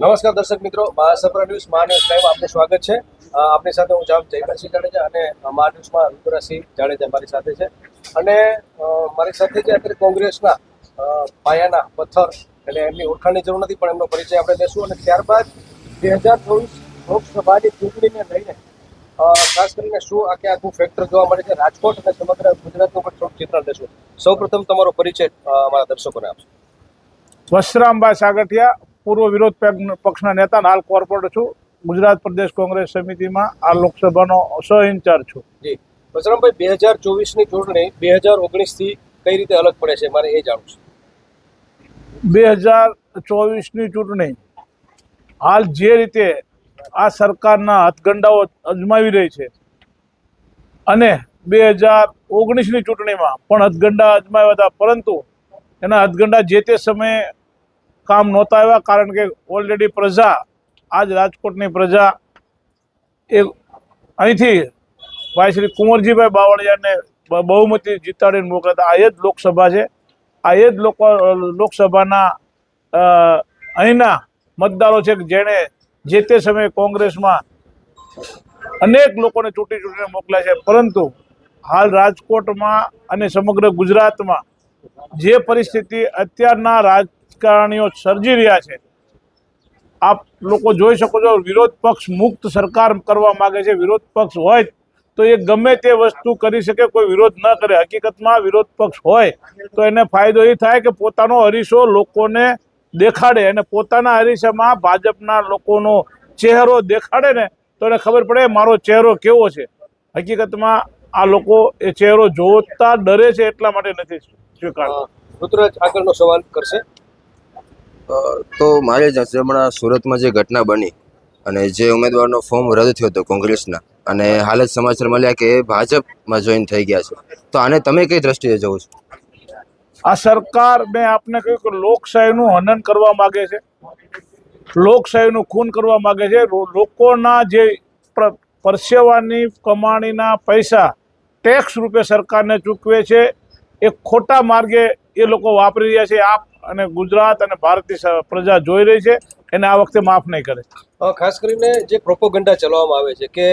નમસ્કાર દર્શક મિત્રો Mahasabha news Maha news live આપનું સ્વાગત છે. આપની સાથે હું જામ જયકરસિંહ જાડેજા અને મા ન્યૂઝમાં રુદ્રસિંહ જાડેજા મારી સાથે છે. અને મારી સાથે જે અત્યારે કોંગ્રેસના પાયાના પથ્થર એટલે એમની ઓળખાણની જરૂર નથી, પણ એમનો પરિચય આપણે લેશું અને ત્યારબાદ બે હજાર ચોવીસ લોકસભાની ચૂંટણીને લઈને ખાસ કરીને શું આખે આખું ફેક્ટર જોવા મળે છે, રાજકોટ અને સમગ્ર ગુજરાતનું પણ થોડું ચિત્ર લેશું સૌ પ્રથમ તમારો પરિચય અમારા દર્શકોને આપશો. વશરામભાઈ સાગઠિયા પૂર્વ વિરોધ પક્ષ- પક્ષના નેતા હાલ કોર્પોરેટર છું. ગુજરાત પ્રદેશ કોંગ્રેસ સમિતિમાં આ લોકસભાનો સહ ઇન્ચાર્જ છું. જી. બસરામભાઈ બે હજાર ચોવીસની ચૂંટણી બે હજાર ઓગણીસથી કઈ રીતે અલગ પડે છે? મારે એ જાણવું છે. બે હજાર ચોવીસની ચૂંટણી હાલ જે રીતે આ સરકારના હથગંડાઓ અજમાવી રહી છે અને બે હજાર ઓગણીસની ચૂંટણીમાં પણ હથગંડા અજમાવ્યા હતા પરંતુ એના હથગંડા જે તે સમયે કામ નહોતા આવ્યા કારણ કે ઓલરેડી પ્રજા, આજ રાજકોટની પ્રજા, એ અહીંથી ભાઈ શ્રી કુંવરજીભાઈ બાવળિયાને બહુમતી જીતાડીને મોકલતા આ એ જ લોકસભા છે. આ એ જ લોકો, લોકસભાના અહીંના મતદારો છે કે જેણે જે તે સમયે કોંગ્રેસમાં અનેક લોકોને ચૂંટી ચૂંટીને મોકલ્યા છે. પરંતુ હાલ રાજકોટમાં અને સમગ્ર ગુજરાતમાં જે પરિસ્થિતિ અત્યારના રાજકારણીઓ સર્જી રહ્યા છે. આપ લોકો જોઈ શકો છો, વિરોધ પક્ષ મુક્ત સરકાર કરવા માગે છે. વિરોધ પક્ષ હોય તો એ ગમે તે વસ્તુ કરી શકે, કોઈ વિરોધ ન કરે. હકીકતમાં વિરોધ પક્ષ હોય તો એને ફાયદો એ થાય કે પોતાનો અરીસો લોકોને દેખાડે અને પોતાના અરીસામાં ભાજપના લોકોનો ચહેરો દેખાડે ને તો એને ખબર પડે મારો ચહેરો કેવો છે. હકીકતમાં આ લોકો એ ચહેરો જોતા ડરે છે એટલા માટે નથી સ્વીકારતા. સવાલ કરશે. તો મારે જ હમણાં સુરતમાં જે ઘટના બની અને જે ઉમેદવારનો ફોર્મ રદ થયો હતો કોંગ્રેસના અને હાલ જ સમાચાર મળ્યા કે ભાજપમાં જોઈન થઈ ગયા છે. તો આને તમે કઈ દ્રષ્ટિએ જોવો છો? આ સરકાર મેં આપને કહ્યું કે લોકશાહીનું હનન કરવા માગે છે. લોકશાહીનું ખૂન કરવા માગે છે. લોકોના જે પરસેવાની કમાણીના પૈસા ટેક્સ રૂપે સરકારને ચૂકવે છે. એ ખોટા માર્ગે એ લોકો વાપરી રહ્યા છે. આપ અને ગુજરાત અને ભારતીય પ્રજા જોઈ રહી છે, એને આ વખતે માફ નહીં કરે. ખાસ કરીને જે પ્રોપોગંડા ચલાવવામાં આવે છે કે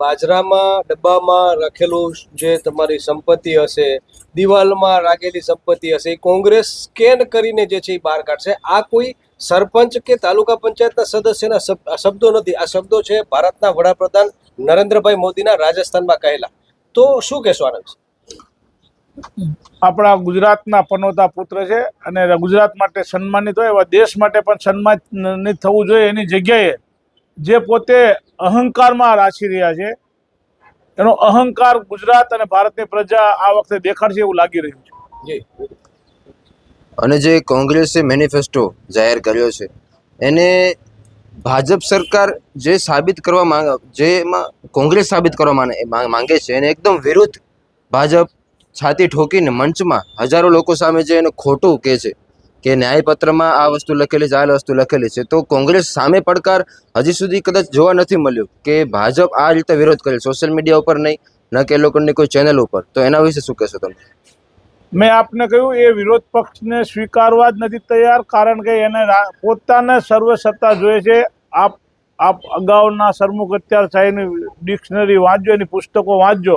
બાજરામાં, ડબ્બામાં રાખેલું જે તમારી સંપત્તિ હશે, દિવાલમાં રાખેલી સંપત્તિ હશે, એ કોંગ્રેસ સ્કેન કરીને જે છે એ બહાર કાઢશે. આ કોઈ સરપંચ કે તાલુકા પંચાયતના સદસ્યના શબ્દો નથી. આ શબ્દો છે ભારતના વડાપ્રધાન નરેન્દ્રભાઈ મોદીના રાજસ્થાનમાં કહેલા. તો શું કહેશો આનંદ? આપણા ગુજરાતના પનોતા પુત્ર છે અને ગુજરાત માટે સન્માનિત હોય એવા દેશ માટે પણ સન્માનિત થવું જોઈએ એની જગ્યાએ જે પોતે અહંકારમાં રાચી રહ્યા છે. એનો અહંકાર ગુજરાત અને ભારતની પ્રજા આ વખતે દેખાડશે એવું લાગી રહ્યું છે. જી. અને જે કોંગ્રેસે મેનિફેસ્ટો જાહેર કર્યો છે એને ભાજપ સરકાર જે સાબિત કરવા માંગ જેમાં કોંગ્રેસ સાબિત કરવા માંગે છે એને એકદમ વિરુદ્ધ ભાજપ છાતી ઠોકીને મંચમાં હજારો લોકો સામે જે એને ખોટું કહે છે કે ન્યાયપત્રમાં આ વસ્તુ લખેલી છે, આ વસ્તુ લખેલી છે. તો કોંગ્રેસ સામે પડકાર હજી સુધી કદાચ જોવા નથી મળ્યો કે ભાજપ આ રીતે વિરોધ કરે સોશિયલ મીડિયા ઉપર નહીં, ન કે લોકોની કોઈ ચેનલ ઉપર. તો એના વિશે શું કહેશો તમે? મેં આપને કહ્યું, એ વિરોધ પક્ષને સ્વીકારવા જ નથી તૈયાર, કારણ કે એને પોતાને સર્વસત્તા જોઈએ છે. આપ આપ અગાઉના સરમુખ અત્યારશાહીની ડિક્શનરી વાંચજો, એની પુસ્તકો વાંચજો.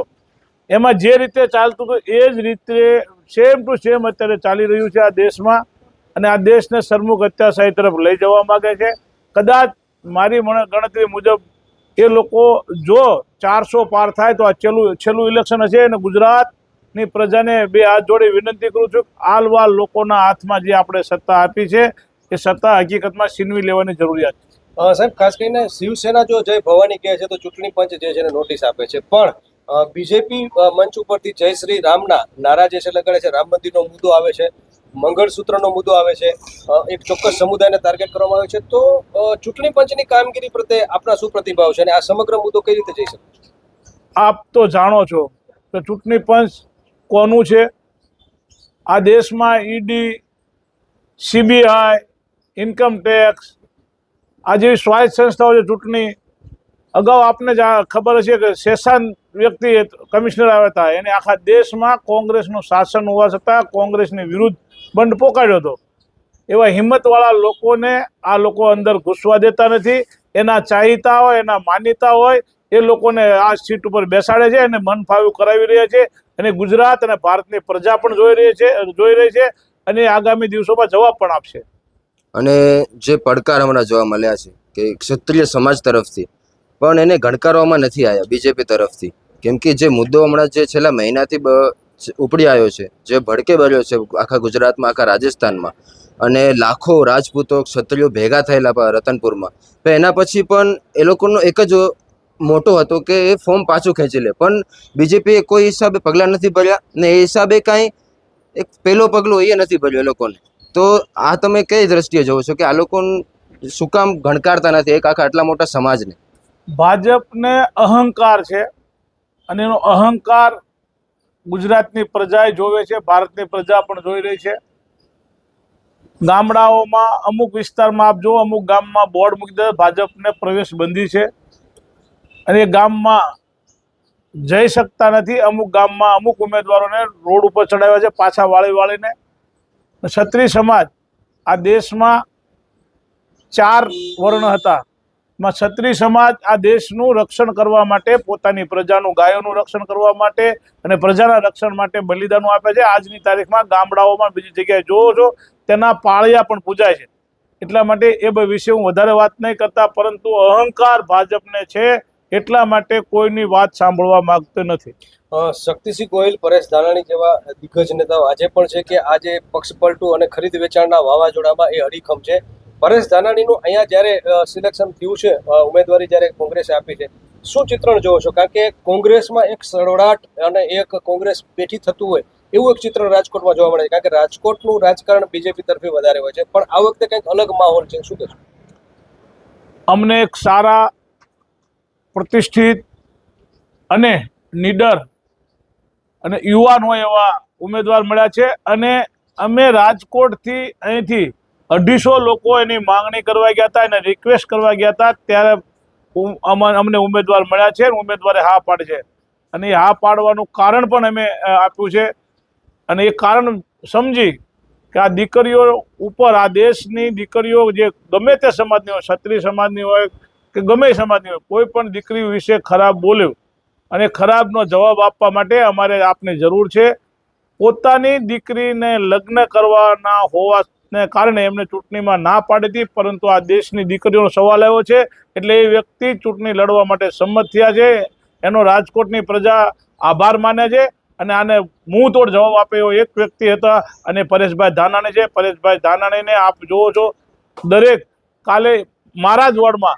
એમાં જે રીતે ચાલતું હતું એ જ રીતે સેમ ટુ સેમ અત્યારે ચાલી રહ્યું છે આ દેશમાં. અને આ દેશને સરમુખ અત્યાશાહી તરફ લઈ જવા માગે છે. કદાચ મારી ગણતરી મુજબ એ લોકો જો ચારસો પાર થાય તો આ છેલ્લું છેલ્લું ઇલેક્શન હશે અને ગુજરાતની પ્રજાને બે હાથ જોડી વિનંતી કરું છું આલવાલ લોકોના હાથમાં જે આપણે સત્તા આપી છે, એ સત્તા હકીકતમાં છીનવી લેવાની જરૂરિયાત છે. સાહેબ, ખાસ કરીને શિવસેના જો જય ભવાની કહે છે તો ચૂંટણી પંચ જે છે નોટિસ આપે છે. પણ બીજેપી મંચ ઉપરથી જય શ્રી રામના નારા જે છે, લગાડે છે, રામ મંદિરનો મુદ્દો આવે છે, મંગળસૂત્રનો મુદ્દો આવે છે એક ચોક્કસ સમુદાયને ટાર્ગેટ કરવામાં આવે છે, તો ચૂંટણી પંચની કામગીરી પ્રત્યે આપણા શું પ્રતિભાવ છે અને આ સમગ્ર મુદ્દો કઈ રીતે જઈ શકે આપ તો જાણો છો કે ચૂંટણી પંચ કોનું છે? આ દેશમાં ઈડી, સીબીઆઈ, ઇન્કમ ટેક્સ, આ જેવી સ્વાયત્ત સંસ્થાઓ છે ચૂંટણી, અગાઉ આપને જ ખબર હશે કે શેષાન વ્યક્તિ કમિશનર આવ્યા હતા એને આખા દેશમાં કોંગ્રેસનું શાસન હોવા છતાં કોંગ્રેસની વિરુદ્ધ બંધ પોકાડ્યો હતો. એવા હિંમતવાળા લોકોને આ લોકો અંદર ઘૂસવા દેતા નથી. એના ચાહિતા હોય, એના માન્યતા હોય, એ લોકોને આ સીટ ઉપર બેસાડે છે અને મન ફાવ્યું કરાવી રહ્યા છે. અને ગુજરાત અને ભારતની પ્રજા પણ જોઈ રહી છે, જોઈ રહી છે અને આગામી દિવસોમાં જવાબ પણ આપશે. અને જે પડકાર હમણાં જોવા મળ્યા છે કે ક્ષત્રિય સમાજ તરફથી પણ એને ગણકારવામાં નથી આવ્યા બીજેપી તરફથી. કેમ કે જે મુદ્દો હમણાં જે છેલ્લા મહિનાથી ઉપડી આવ્યો છે, જે ભડકે ભર્યો છે આખા ગુજરાતમાં, આખા રાજસ્થાનમાં, અને લાખો રાજપૂતો, ક્ષત્રિયો ભેગા થયેલા રતનપુરમાં. તો એના પછી પણ એ લોકોનો એક જ મોટો હતો કે એ ફોર્મ પાછું ખેંચી લે. પણ બીજેપીએ કોઈ હિસાબે પગલાં નથી ભર્યા, ને એ હિસાબે કાંઈ એક પહેલો પગલો એ નથી ભર્યો એ લોકોને. તો આ તમે કઈ દ્રષ્ટિએ જોવો છો કે આ લોકો શું કામ ગણકારતા નથી? એક આખા આટલા મોટા સમાજને. ભાજપને અહંકાર છે અને એનો અહંકાર ગુજરાતની પ્રજાએ જોવે છે, ભારતની પ્રજા પણ જોઈ રહી છે. ગામડાઓમાં અમુક વિસ્તારમાં આપ જો અમુક ગામમાં બોર્ડ મૂકી દે ભાજપને પ્રવેશ બંધી છે. અને એ ગામમાં જઈ શકતા નથી. અમુક ગામમાં અમુક ઉમેદવારોને રોડ ઉપર ચડાવ્યા છે, પાછા વાળી વાળીને. ક્ષત્રિય સમાજ આ દેશમાં ચાર વર્ણ હતા. માં ક્ષત્રિય સમાજ આ દેશનું રક્ષણ કરવા માટે, પોતાની પ્રજાનું ગાયોનું રક્ષણ કરવા માટે અને પ્રજાના રક્ષણ માટે બલિદાનો આપે છે. આજની તારીખમાં ગામડાઓમાં બીજી જગ્યાએ જોવો છો, તેના પાળિયા પણ પૂજાય છે. એટલા માટે એ વિશે હું વધારે વાત નહીં કરતા, પરંતુ અહંકાર ભાજપને છે, એટલા માટે કોઈની વાત સાંભળવા માંગતો નથી. શક્તિસિંહ ગોહિલ, પરેશ ધાનાણી જેવા દિગ્ગજ નેતાઓ આજે પણ છે કે આજે પક્ષ પલટું અને ખરીદ વેચાણના વાવાઝોડામાં એ હરીખમ છે. પરેશ ધાનાણીનું અહીંયા જ્યારે સિલેક્શન થયું છે ઉમેદવારી જ્યારે કોંગ્રેસે આપી છે, શું ચિત્રણ જોવો છો? કારણ કે કોંગ્રેસમાં એક સળવડાટ અને એક કોંગ્રેસ બેઠી થતું હોય, એવું એક ચિત્ર રાજકોટમાં જોવા મળે છે. કારણ કે રાજકોટનું રાજકારણ બીજેપી તરફે વધારે હોય છે. પણ આ વખતે કંઈક અલગ માહોલ છે. શું કહેશો? અમને એક સારા પ્રતિષ્ઠિત અને નીડર અને યુવાન હોય એવા ઉમેદવાર મળ્યા છે. અને અમે રાજકોટથી અહીંથી અઢીસો લોકો એની માંગણી કરવા ગયા હતા, એને રિક્વેસ્ટ કરવા ગયા હતા, ત્યારે અમ- અમને ઉમેદવાર મળ્યા છે ઉમેદવારે હા પાડે છે અને એ હા પાડવાનું કારણ પણ અમે આપ્યું છે. અને એ કારણ સમજી કે આ દીકરીઓ ઉપર, આ દેશની દીકરીઓ જે ગમે તે સમાજની હોય, ક્ષત્રિય સમાજની હોય કે ગમે સમાજની હોય, કોઈ પણ દીકરી વિશે ખરાબ બોલ્યું અને ખરાબનો જવાબ આપવા માટે અમારે આપની જરૂર છે. પોતાની દીકરીને લગ્ન કરવાના હોવાને કારણે એમને ચૂંટણીમાં ના પાડી હતી, પરંતુ આ દેશની દીકરીઓનો સવાલ આવ્યો છે. એટલે એ વ્યક્તિ ચૂંટણી લડવા માટે સંમત થયા છે. એનો રાજકોટની પ્રજા આભાર માને છે અને આને મુંહ તોડ જવાબ આપે એવો એક વ્યક્તિ હતા અને પરેશભાઈ ધાનાણી છે. પરેશભાઈ ધાનાણીને આપ જોવો છો, દરેક કાલે મારા જ વોર્ડમાં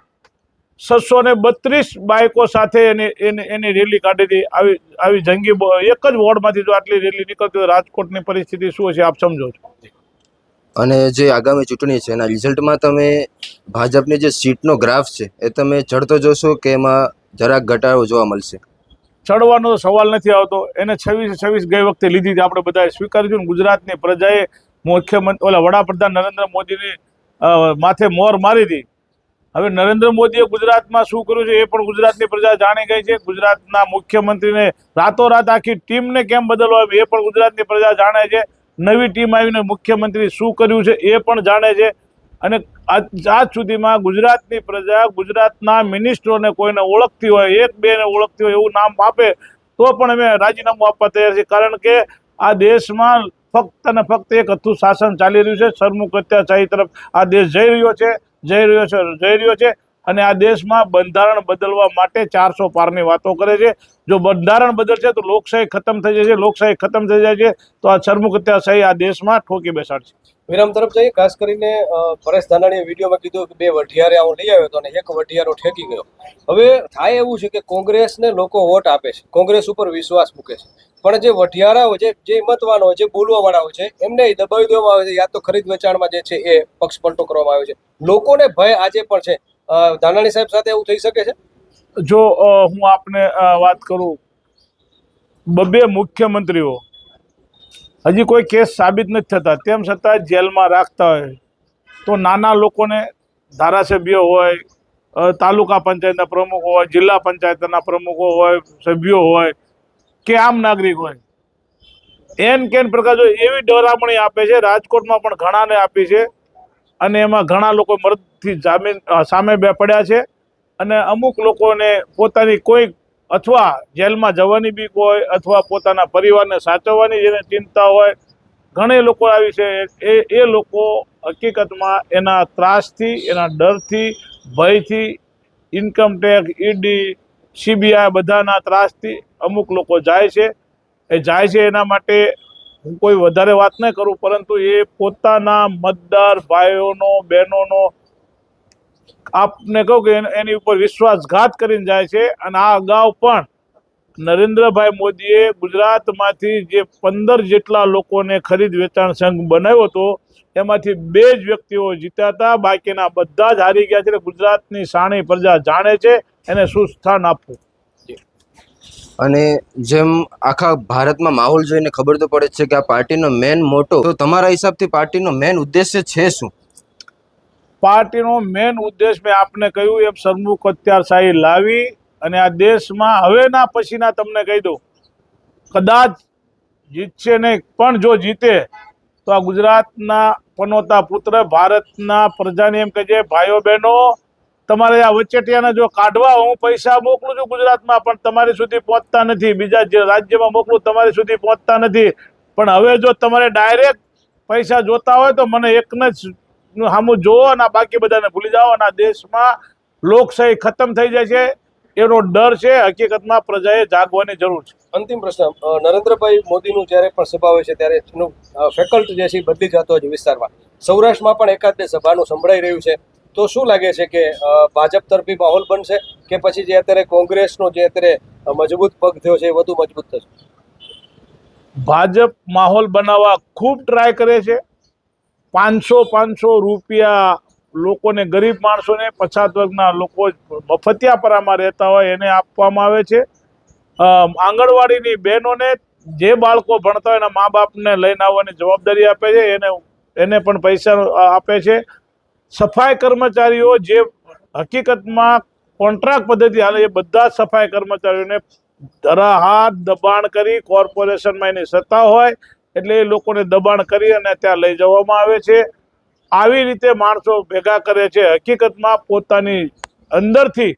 છસો ને બત્રીસ બાઇકો સાથે એની એની રેલી કાઢી હતી. આવી આવી જંગી એક જ વોર્ડમાંથી જો આટલી રેલી નીકળતી હોય રાજકોટની પરિસ્થિતિ શું હશે, આપ સમજો છો. અને જે આગામી ચૂંટણી છે, એના રિઝલ્ટમાં તમે ભાજપની જે સીટનો ગ્રાફ છે, એ તમે ચડતો જોશો કે એમાં જરાક ઘટાડો જોવા મળશે? ચડવાનો સવાલ નથી આવતો. એને છવ્વીસ છવ્વીસ ગઈ વખતે લીધી હતી. આપણે બધાએ સ્વીકાર્યું ગુજરાતની પ્રજાએ મુખ્યમંત્રી ઓલા વડાપ્રધાન નરેન્દ્ર મોદીને માથે મોર મારી હતી. હવે નરેન્દ્ર મોદીએ ગુજરાતમાં શું કર્યું છે, એ પણ ગુજરાતની પ્રજા જાણી ગઈ છે. ગુજરાતના મુખ્યમંત્રીને રાતોરાત આખી ટીમને કેમ બદલવા એ પણ ગુજરાતની પ્રજા જાણે છે. નવી ટીમ આવીને મુખ્યમંત્રી શું કર્યું છે એ પણ જાણે છે. અને આજ સુધીમાં ગુજરાતની પ્રજા ગુજરાતના મિનિસ્ટરોને કોઈને ઓળખતી હોય, એક બેને ઓળખતી હોય એવું નામ આપે, તો પણ અમે રાજીનામું આપવા તૈયાર છીએ. કારણ કે આ દેશમાં ફક્ત અને ફક્ત એક હતું શાસન ચાલી રહ્યું છે. સરમુખ અત્યાચારી તરફ આ દેશ જઈ રહ્યો છે, જઈ રહ્યો છે, જઈ રહ્યો છે. અને આ દેશમાં બંધારણ બદલવા માટે ચારસો પારની વાતો કરે છે. જો બંધારણ બદલશે તો લોકશાહી ખતમ થઈ જશે. લોકશાહી ખતમ થઈ જાય છે તો આ સરમુખત્યાશાહી આ દેશમાં ઠોકી બેસાડશે. વિરામ તરફ જઈએ, ખાસ કરીને પરેશ ધાનાણીએ વિડીયોમાં કીધું કે બે વઢિયારે હું લઈ આવ્યો હતો અને એક વઢિયારો ઠેકી ગયો. હવે થાય એવું છે કે કોંગ્રેસને લોકો વોટ આપે છે. કોંગ્રેસ ઉપર વિશ્વાસ મૂકે છે. પણ જે વઢિયારા હોય છે, જે હિંમતવાન હોય છે બોલવાવાળા હોય છે, એમને દબાવી દેવામાં આવે છે. યા તો ખરીદ વેચાણમાં જે છે એ પક્ષ પલટો કરવામાં આવે છે. લોકોને ભય આજે પણ છે. ધાનાણી સાહેબ સાથે એવું થઈ શકે છે? જો હું આપને વાત કરું. બબે મુખ્યમંત્રીઓ. હજી કોઈ કેસ સાબિત નથી થતા. તેમ છતાં જેલમાં રાખતા હોય. તો નાના લોકોને ધારાસભ્ય હોય તાલુકા પંચાયતના પ્રમુખ હોય, જિલ્લા પંચાયતના પ્રમુખો હોય, સભ્યો હોય, કે આમ નાગરિક હોય. એન કેન પ્રકાર જો એવી ડરામણી આપે છે. રાજકોટમાં પણ ઘણાને આપી છે. અને એમાં ઘણા લોકો મરદથી જામીન સામે બે પડ્યા છે. અને અમુક લોકોને પોતાની કોઈ અથવા જેલમાં જવાની બીક હોય અથવા પોતાના પરિવારને સાચવવાની જેને ચિંતા હોય, ઘણા લોકો આવી છે. એ એ લોકો હકીકતમાં એના ત્રાસથી, એના ડરથી, ભયથી ઇન્કમટેક્સ ઈડી સીબીઆઈ બધાના ત્રાસથી અમુક લોકો જાય છે. એ જાય છે એના માટે હું કોઈ વધારે વાત નહીં કરું, પરંતુ એ પોતાના મતદાર ભાઈઓનો, બહેનોનો આપને કહું કે એની ઉપર વિશ્વાસઘાત કરીને જાય છે. અને આ અગાઉ પણ નરેન્દ્રભાઈ મોદીએ ગુજરાતમાંથી જે પંદર જેટલા લોકોને ખરીદ વેચાણ સંઘ બનાવ્યો હતો, એમાંથી બે જ વ્યક્તિઓ જીત્યા હતા. બાકીના બધા જ હારી ગયા છે. ગુજરાતની સાણી પ્રજા જાણે છે. એને શું સ્થાન આપવું અને જેમ આખા ભારતમાં માહોલ જોઈને ખબર તો પડે છે કે આ પાર્ટીનો મેન મોટો, તો તમારા હિસાબથી પાર્ટીનો મેન ઉદ્દેશ્ય છે શું? પાર્ટીનો મેન ઉદ્દેશ મેં આપને કહ્યું, એમ સરમુખ અત્યારશાહી લાવી અને આ દેશમાં હવેના પછીના તમને કહી દઉં. કદાચ જીતશે નહીં, પણ જો જીતે, તો આ ગુજરાતના પનોતા પુત્ર, ભારતના પ્રજાને એમ કહેજે, ભાઈઓ બહેનો તમારે આ વચેટિયાને જો કાઢવા, હું પૈસા મોકલું છું ગુજરાતમાં, પણ તમારી સુધી પહોંચતા નથી. બીજા જે રાજ્યમાં મોકલું, તમારી સુધી પહોંચતા નથી. પણ હવે જો તમારે ડાયરેક્ટ પૈસા જોતા હોય, તો મને એકને જ સામું જોવો અને બાકી બધાને ભૂલી જાઓ અને દેશમાં લોકશાહી ખતમ થઈ જાય છે. એનો ડર છે. હકીકતમાં પ્રજાએ જાગવાની જરૂર છે. અંતિમ પ્રશ્ન નરેન્દ્રભાઈ મોદીનું જ્યારે પણ સભા હોય છે, ત્યારે એનું ફેકલ્ટ જે છે બદલી જતો છે વિસ્તારમાં. સૌરાષ્ટ્રમાં પણ એકાદ સભાનું સંભળાઈ રહ્યું છે. તો શું લાગે છે કે ભાજપ તરફી માહોલ બનશે કે પછી જે અત્યારે કોંગ્રેસનો જે અત્યારે મજબૂત પગ થયો છે એ વધુ મજબૂત થશે? ભાજપ માહોલ બનાવવા ખૂબ ટ્રાય કરે છે. પાંચસો પાંચસો રૂપિયા લોકોને, ગરીબ માણસોને, પછાત વર્ગના લોકો મફતિયાપરામાં રહેતા હોય એને આપવામાં આવે છે. આંગણવાડીની બહેનોને જે બાળકો ભણતા હોય એના મા બાપને લઈને આવવાની જવાબદારી આપે છે. એને એને પણ પૈસા આપે છે. સફાઈ કર્મચારીઓ જે હકીકતમાં કોન્ટ્રાક્ટ પદ્ધતિ હાલે એ બધા સફાઈ કર્મચારીઓને ધરાહાર દબાણ કરી કોર્પોરેશનમાં એની સત્તા હોય એટલે એ લોકોને દબાણ કરી અને ત્યાં લઈ જવામાં આવે છે. આવી રીતે માણસો ભેગા કરે છે. હકીકતમાં પોતાની અંદરથી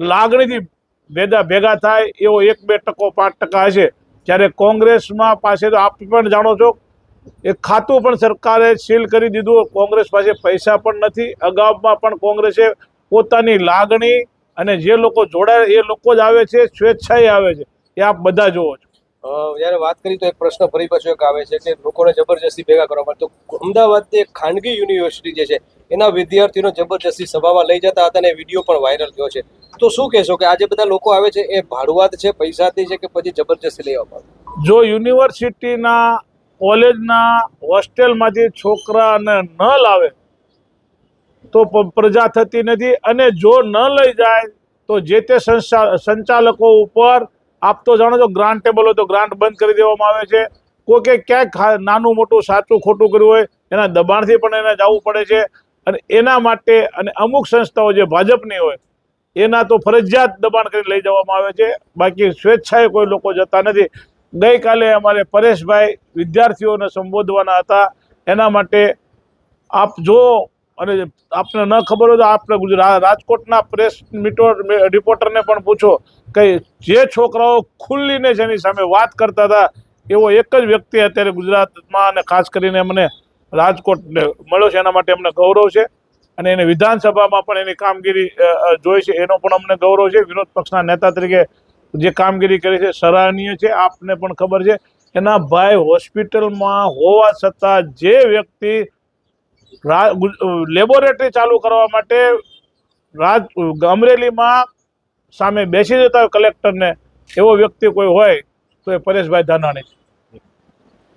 લાગણીથી ભેગા ભેગા થાય એવો એક બે ટકો પાંચ ટકા હશે. જ્યારે કોંગ્રેસમાં પાસે તો આપ પણ જાણો છો એ ખાતું પણ સરકારે સીલ કરી દીધું કોંગ્રેસ પાસે પૈસા પણ નથી. અગાઉમાં પણ કોંગ્રેસે પોતાની લાગણી અને જે લોકો જોડાય એ લોકો જ આવે છે સ્વેચ્છાએ આવે છે. એ આપ બધા જોવો છો. જ્યારે વાત કરી તો એક પ્રશ્ન ફરી પાછો એક આવે છે કે લોકોને જબરજસ્તી ભેગા કરવા માટે. તો અમદાવાદની એક ખાનગી યુનિવર્સિટી જે છે એના વિદ્યાર્થીઓને જબરજસ્તી સભામાં લઈ જતા હતા અને વીડિયો પણ વાયરલ થયો છે. તો શું કહેશો કે આજે બધા લોકો આવે છે એ ભાડુઆત છે પૈસાથી છે કે પછી જબરજસ્તી લઈ આવવા આવે? જો યુનિવર્સિટીના કોલેજના હોસ્ટેલમાંથી છોકરાને ન લાવે, તો પ્રજા થતી નથી અને જો ન લઈ જાય, તો જે તે સંચાલકો ઉપર, આપ તો જાણો છો ગ્રાન્ટ ટેબલ હોય તો ગ્રાન્ટ બંધ કરી દેવામાં આવે છે. કોકે ક્યાંક નાનું મોટું સાચું ખોટું કર્યું હોય, એના દબાણથી પણ એને જવું પડે છે. અને એના માટે અને અમુક સંસ્થાઓ જે ભાજપની હોય, એના તો ફરજિયાત દબાણ કરી લઈ જવામાં આવે છે. બાકી સ્વેચ્છાએ કોઈ લોકો જતા નથી. ગઈકાલે અમારે પરેશભાઈ વિદ્યાર્થીઓને સંબોધવાના હતા. એના માટે આપ જો અને આપને ન ખબર હોય તો આપણે રાજકોટના પ્રેસ મીટો રિપોર્ટરને પણ પૂછો કે જે છોકરાઓ ખુલ્લીને જેની સામે વાત કરતા હતા, એવો એક જ વ્યક્તિ અત્યારે ગુજરાતમાં અને ખાસ કરીને અમને રાજકોટ મળ્યો છે. એના માટે અમને ગૌરવ છે અને એને વિધાનસભામાં પણ એની કામગીરી જોઈ છે. એનો પણ અમને ગૌરવ છે. વિરોધ પક્ષના નેતા તરીકે જે કામગીરી કરી છે, સરાહનીય છે. આપને પણ ખબર છે, એના ભાઈ હોસ્પિટલમાં હોવા છતાં જે વ્યક્તિ લેબોરેટરી ચાલુ કરવા માટે રાજ અમરેલીમાં સામે બેસી જતા કલેક્ટરને, એવો વ્યક્તિ કોઈ હોય, તો એ પરેશભાઈ ધાનાણી. છે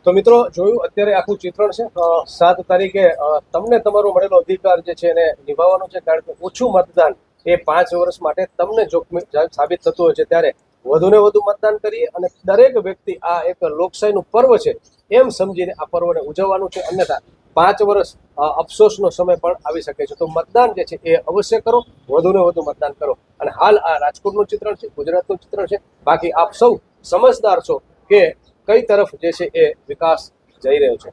તો મિત્રો, જોયું, અત્યારે આખું ચિત્રણ છે. સાત તારીખે તમને તમારો મળેલો અધિકાર જે છે એને નિભાવવાનો છે, કારણ કે ઓછું મતદાન એ પાંચ વર્ષ માટે તમને જોખમી સાબિત થતું હોય છે. ત્યારે વધુને વધુ મતદાન કરીએ અને દરેક વ્યક્તિ આ એક લોકશાહીનું પર્વ છે એમ સમજીને આ પર્વને ઉજવવાનું છે. અન્યથા પાંચ વર્ષ અફસોસનો સમય પણ આવી શકે છે. તો મતદાન જે છે એ અવશ્ય કરો, વધુને વધુ મતદાન કરો. અને હાલ આ રાજકોટનું ચિત્રણ છે, ગુજરાતનું ચિત્રણ છે. બાકી આપ સૌ સમજદાર છો કે કઈ તરફ જે છે એ વિકાસ જઈ રહ્યો છે.